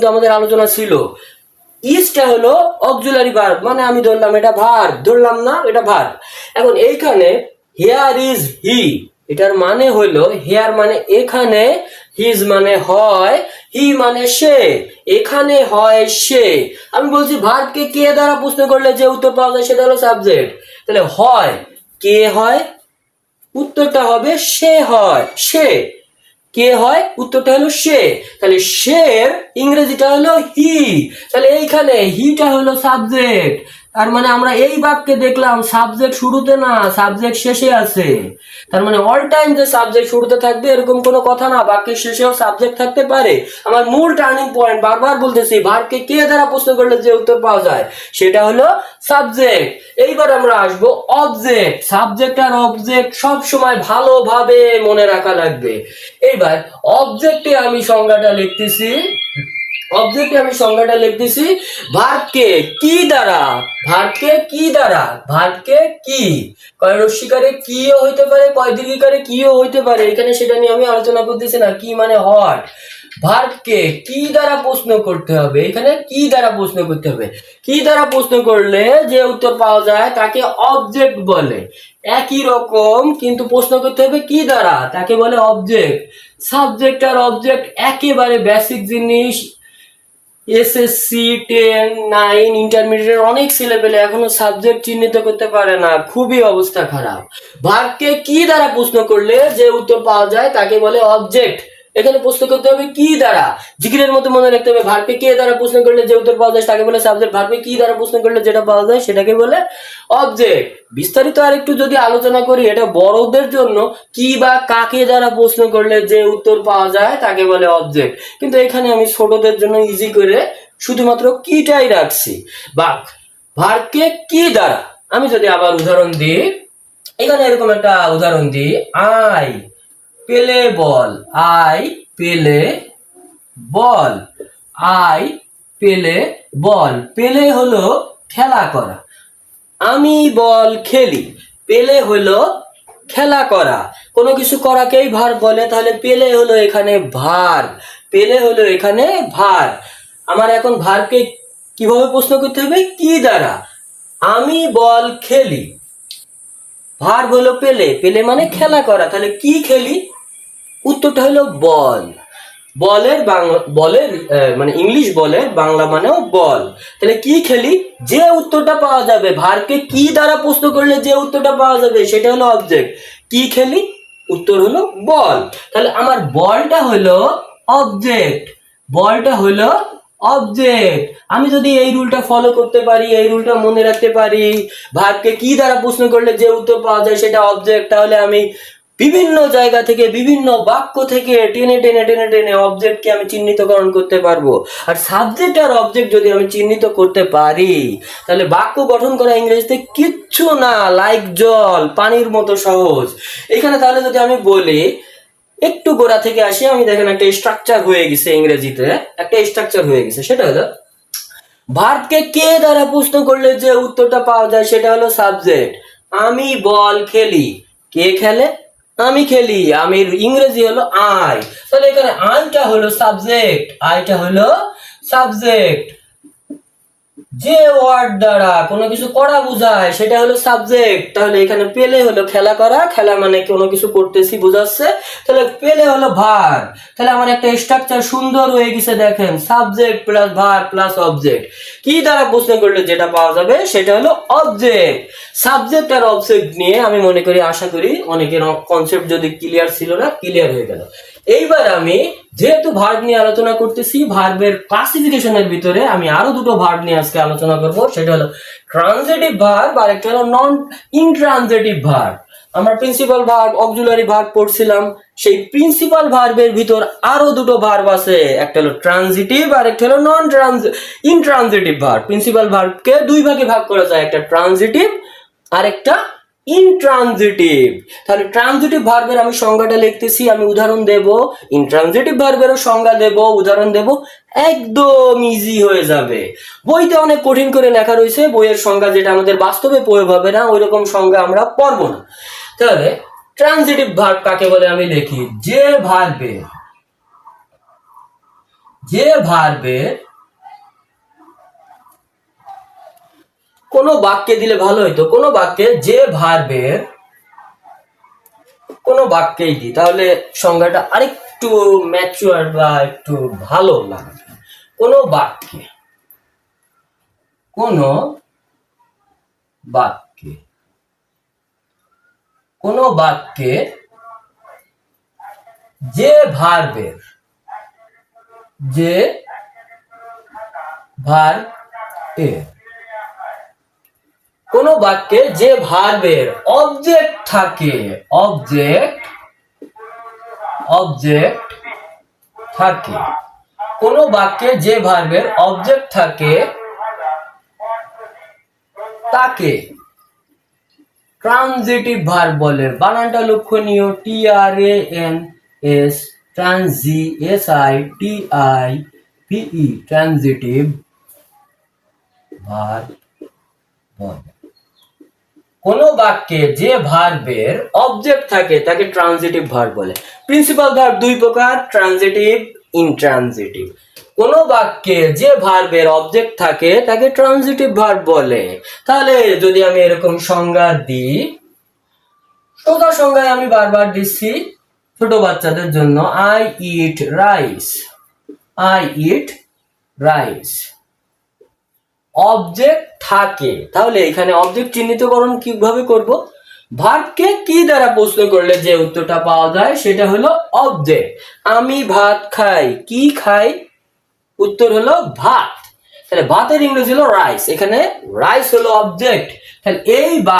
আমাদের আলোচনা ছিল ইসটা হলো অক্সিলারি ভার্ব মানে আমি ধরলাম এটা ভার, ধরলাম না, এটা ভার। এখন এইখানে হেয়ার ইজ হি এটার মানে হলো হেয়ার মানে এখানে হিজ মানে হয় হি মানে সে, এখানে হয় সে। আমি বলছি ভার্বকে কে দ্বারা প্রশ্ন করলে যে উত্তর পাওয়া যায় সেটা হলো সাবজেক্ট তাহলে হয়, কে হয়? উত্তরটা হবে সে হয়, সে। কে হয়? উত্তরটা হলো সে। তাহলে শের ইংরেজিটা হলো হি। তাহলে এইখানে হিটা হলো সাবজেক্ট তার মানে আমরা এই বাক্যে দেখলাম সাবজেক্ট শুরুতে না সাবজেক্ট শেষে আছে। তার মানে অল টাইম যে সাবজেক্ট শুরুতে থাকবে এরকম কোনো কথা না বাক্যের শেষেও সাবজেক্ট থাকতে পারে। আমার মূল টার্নিং পয়েন্ট বারবার বলতেছি ভার্বকে কে দ্বারা প্রশ্ন করলে যে উত্তর পাওয়া যায়? সেটা হলো সাবজেক্ট এইবার আমরা আসব অবজেক্ট সাবজেক্ট আর অবজেক্ট সব সময় ভালোভাবে মনে রাখা লাগবে। এইবার অবজেক্টে আমি সংজ্ঞাটা লিখতেছি অবজেক্টে আমি সংজ্ঞাটা লিখতেছি ভার্বকে কি দ্বারা? ভার্বকে কি দ্বারা? ভার্বকে কি? কয় রস্বীকারে কিও হইতে পারে, কয় দীর্ঘিকারে কিও হইতে পারে, এখানে সেটা নিয়ে আমি আলোচনা করতেছি না, কি মানে হয় ভার্বকে কি দ্বারা প্রশ্ন করতে হবে? এখানে কি দ্বারা প্রশ্ন করতে হবে? কি দ্বারা প্রশ্ন করলে যে উত্তর পাওয়া যায়, তাকে অবজেক্ট বলে। একই রকম, কিন্তু প্রশ্ন করতে হবে কি দ্বারা? তাকে বলে অবজেক্ট সাবজেক্ট আর অবজেক্ট একেবারে বেসিক জিনিস এসএসসি টেন নাইন ইন্টারমিডিয়েট অনেক ছেলেপেলে এখনও সাবজেক্ট চিহ্নিত করতে পারে না। খুবই অবস্থা খারাপ। ভাগকে কি দ্বারা প্রশ্ন করলে যে উত্তর পাওয়া যায় তাকে বলে অবজেক্ট এখানে প্রশ্ন করতে হবে, কি দ্বারা? জিকিরের মতো মনে রাখতে হবে, ভার্বকে কে দ্বারা প্রশ্ন করলে যে উত্তর পাওয়া যায় তাকে বলে সাবজেক্ট ভার্বকে কি দ্বারা প্রশ্ন করলে যেটা পাওয়া যায়, সেটাকে বলে অবজেক্ট বিস্তারিত আর একটু যদি আলোচনা করি, এটা বড়দের জন্য কি বা কাকে দ্বারা প্রশ্ন করলে যে উত্তর পাওয়া যায়, তাকে বলে অবজেক্ট কিন্তু এখানে আমি ছোটদের জন্য ইজি করে শুধুমাত্র কিটাই রাখছি। বা ভার্বকে কি দ্বারা? আমি যদি আবার উদাহরণ দিই, এখানে এরকম একটা উদাহরণ দিই, আই। পেলে বল, আই পেলে বল, আই পেলে বল, পেলে হলো খেলা করা। আমি বল খেলি, পেলে হলো খেলা করা। কোনো কিছু করাকেই ভার বলে, তাহলে পেলে হলো এখানে ভার, পেলে হলো এখানে ভার। আমার এখন ভারকে কীভাবে প্রশ্ন করতে হবে? কি দ্বারা? আমি বল খেলি। ভার হলো পেলে পেলে মানে খেলা করা। তাহলে কি খেলি? উত্তরটা হলো বল। বলের বাংলা বলের মানে ইংলিশ বলে, বাংলা মানেও বল। তাহলে কি খেলি? যে উত্তরটা পাওয়া যাবে, ভারকে কি দ্বারা প্রশ্ন করলে যে উত্তরটা পাওয়া যাবে, সেটা হলো অবজেক্ট কি খেলি? উত্তর হলো বল। তাহলে আমার বলটা হলো অবজেক্ট বলটা হলো অবজেক্ট আমি যদি এই রুলটা ফলো করতে পারি, এই রুলটা মনে রাখতে পারি ভাবকে কি দ্বারা প্রশ্ন করলে যে উত্তর পাওয়া যায় সেটা অবজেক্ট তাহলে আমি বিভিন্ন জায়গা থেকে, বিভিন্ন বাক্য থেকে টেনে টেনে টেনে টেনে অবজেক্টকে আমি চিহ্নিতকরণ করতে পারব। আর সাবজেক্ট আর অবজেক্ট যদি আমি চিহ্নিত করতে পারি, তাহলে বাক্য গঠন করা ইংরেজিতে কিচ্ছু না লাইক জল, পানির মতো সহজ। এখানে তাহলে যদি আমি বলি, একটু গোড়া থেকে আসি, আমি দেখেন একটা স্ট্রাকচার হয়ে গেছে ইংরেজিতে, একটা স্ট্রাকচার হয়ে গেছে, সেটা হলো, ভার্বকে কে দ্বারা প্রশ্ন করলে যে উত্তরটা পাওয়া যায়, সেটা হলো সাবজেক্ট আমি বল খেলি। কে খেলে? আমি খেলি আমি ইংরেজি হলো আই তাহলে এখানে আইটা হলো সাবজেক্ট আইটা হলো সাবজেক্ট যে ওয়ার্ড দ্বারা কোনো কিছু করা বোঝায়, সেটা হলো সাবজেক্ট। তাহলে এখানে পেলে হলো খেলা করা, খেলা মানে কোনো কিছু করতেছি, বোঝাচ্ছে? তাহলে পেলে হলো ভার। তাহলে আমার একটা স্ট্রাকচার সুন্দর হয়ে গেছে, দেখেন। Subject plus verb plus object কি দ্বারা প্রশ্ন করলে যেটা পাওয়া যাবে? সেটা হলো অবজেক্ট সাবজেক্ট আর অবজেক্ট নিয়ে আমি মনে করি, আশা করি অনেকের কনসেপ্ট যদি ক্লিয়ার ছিল না ক্লিয়ার হয়ে গেল। এইবার আমি যেহেতু ভার্ব নিয়ে আলোচনা করতেছি ভার্বের ক্লাসিফিকেশনের ভিতরে আমি আরও দুটো ভার্ব নিয়ে আজকে আলোচনা করব। সেটা হলো ট্রানজিটিভ ভার্ব আর একটা হলো নন ইনট্রানজিটিভ ভার্ব আমরা প্রিন্সিপাল ভার্ব অক্সিলারি ভার্ব পড়ছিলাম। সেই প্রিন্সিপাল ভার্বের ভিতর আরও দুটো ভার্ব আছে। একটা হলো ট্রানজিটিভ আর একটা হলো non trans intransitive verb principal ভার্বকে দুই ভাগে ভাগ করা যায়। একটা ট্রানজিটিভ আর একটা ইনট্রানজিটিভ তাহলে ট্রানজিটিভ ভার্বের আমি সংজ্ঞাটা লিখতেছি, আমি উদাহরণ দেব। ইনট্রানজিটিভ ভার্বেরও সংজ্ঞা দেব, উদাহরণ দেব, একদম ইজি হয়ে যাবে। বইতে অনেক কঠিন করে লেখা রয়েছে, বইয়ের সংজ্ঞা যেটা আমাদের বাস্তবে প্রয়োগ হবে না ওই রকম সংজ্ঞা আমরা পড়ব না। তাহলে ট্রানজিটিভ ভার্ব কাকে বলে আমি লিখি? যে ভার্বে যে ভার্বের কোন বাক্যে দিলে ভালো হইতো, কোন বাক্যে যে ভার্বের কোন বাক্যেই দিই তাহলে সংজ্ঞাটা আরেকটু ম্যাচুয়ার বা একটু ভালো লাগবে। কোন বাক্যে কোন বাক্যে কোন বাক্যে যে ভার্বের যে ভার এর কোন বাক্যে যে ভার্বের অবজেক্ট থাকে অবজেক্ট অবজেক্ট থাকে। কোন বাক্যে যে ভার্বের অবজেক্ট থাকে, তাকে ট্রানজিটিভ ভার্ব বলে। বানানটা লক্ষণীয় T R A N S ট্রানজি S I T I P transitive verb বলে। কোন বাক্যে যে ভার্বের অবজেক্ট থাকে, তাকে ট্রানজিটিভ ভার্ব বলে। প্রিন্সিপাল ভার্ব দুই প্রকার ট্রানজিটিভ ইনট্রানজিটিভ কোন বাক্যে যে ভার্বের অবজেক্ট থাকে, তাকে ট্রানজিটিভ ভার্ব বলে। তাহলে যদি আমি এরকম সংজ্ঞা দিই, সোজা সংজ্ঞায় আমি বারবার দিচ্ছি, ছোট বাচ্চাদের জন্য I eat rice I eat rice object থাকে। তাহলে এখানে অবজেক্ট চিহ্নিতকরণ কীভাবে করব? ভাতকে কি দ্বারা প্রশ্ন করলে যে উত্তরটা পাওয়া যায়, সেটা হলো অবজেক্ট আমি ভাত খাই, কি খাই? উত্তর হলো ভাত। তাহলে ভাতের ইংরেজি হলো রাইস এখানে রাইস হলো অবজেক্ট তাহলে এই